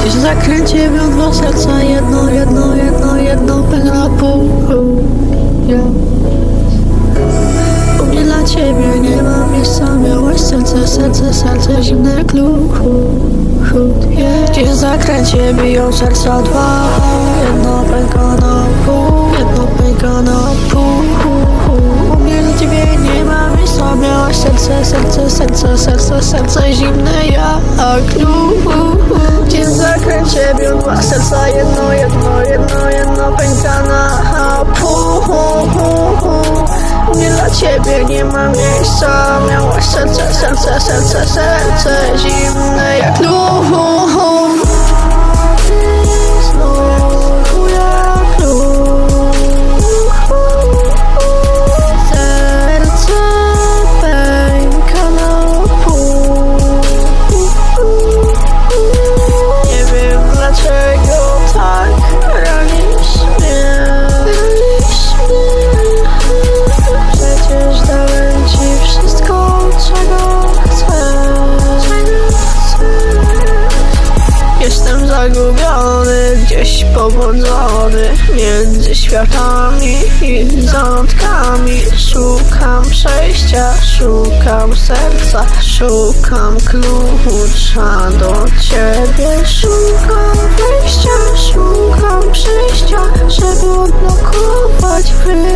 Gdzieś zakręciłem dwa serca, jedno, jedno, jedno, jedno, pęk na pół. Yeah. U mnie dla ciebie nie ma miejsca, miałeś serce, serce, serce, zimne klucz. Yeah. Gdzieś zakręcie biją serca dwa, jedno pęka serce, serce, serce, Zimne jak lód. Gdzieś w zakręcie biją dwa serca Jedno, jedno, jedno, jedno pęka na pół u mnie dla ciebie nie ma miejsca. Miałaś serce, serce, serce, serce Zimne jak lód zagubiony, gdzieś pobłądzony Między światami i zanadkami Szukam przejścia, szukam serca Szukam klucza do ciebie. Szukam wejścia, szukam przejścia Żeby odblokować wymiar